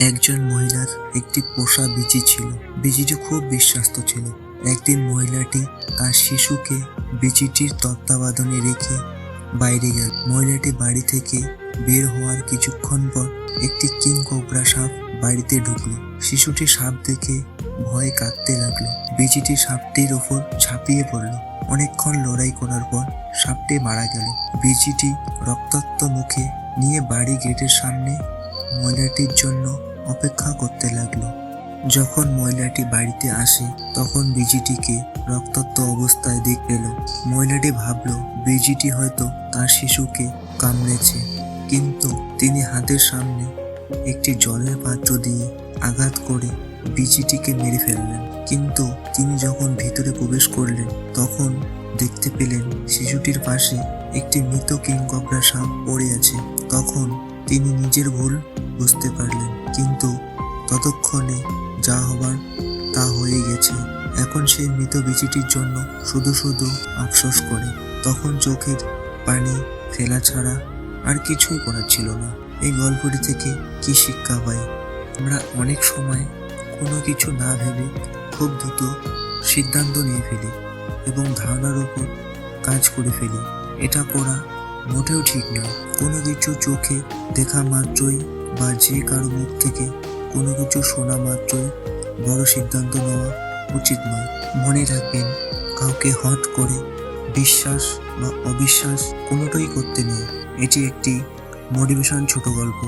একজন মহিলার একটি পোষা বিচি ছিল। বিচিটি খুব বিশ্বাস্ত ছিল। একদিন মহিলাটি তার শিশুকে বিচিটির তত্ত্বাবধানে রেখে বাইরে গেল। মহিলাটি বাড়ি থেকে বের হওয়ার কিছুক্ষণ পর একটি কিং কোবরা সাপ বাড়িতে ঢুকলো। শিশুটি সাপ দেখে ভয়ে কাঁদতে লাগল। বিচিটি সাপটির ওপর ঝাঁপিয়ে পড়ল। অনেকক্ষণ লড়াই করার পর সাপটি মারা গেল। বিচিটি রক্তাক্ত মুখে নিয়ে বাড়ি গেটের সামনে মহিলাটির জন্য অপেক্ষা করতে লাগল। যখন মহিলাটি বাড়িতে আসে, তখন বিজিটিকে রক্তাক্ত অবস্থায় দেখ পেল মহিলাটি ভাবলো, বিজিটি হয়তো তার শিশুকে কামড়েছে। কিন্তু তিনি হাতের সামনে একটি জলের পাত্র দিয়ে আঘাত করে বিজিটিকে মেরে ফেললেন। কিন্তু তিনি যখন ভিতরে প্রবেশ করলেন, তখন দেখতে পেলেন শিশুটির পাশে একটি মৃত কিংকবরা সাপ পড়ে আছে। তখন তিনি নিজের ভুল বুঝতে পারলেন, কিন্তু ততক্ষণে যা হবার তা হয়ে গেছে। এখন সেই মৃত বিচিটির জন্য শুধু শুধু আফসোস করে। তখন চোখের পানি ফেলা ছাড়া আর কিছুই করার ছিল না। এই গল্পটি থেকে কি শিক্ষা পাই? আমরা অনেক সময় কোনো কিছু না ভেবে খুব দ্রুত সিদ্ধান্ত নিয়ে ফেলি এবং ধারণার উপর কাজ করে ফেলি। এটা করা মোটেও ঠিক নয়। কোনো কিছু চোখে দেখা মাত্রই বা যে কারও মুখ থেকে কোনো কিছু শোনা মাত্রই বড় সিদ্ধান্ত নেওয়া উচিত নয়। মনে রাখবেন, কাউকে হট করে বিশ্বাস বা অবিশ্বাস কোনোটাই করতে নেই। এটি একটি মোটিভেশন ছোট গল্প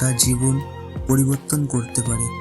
যা জীবন পরিবর্তন করতে পারে।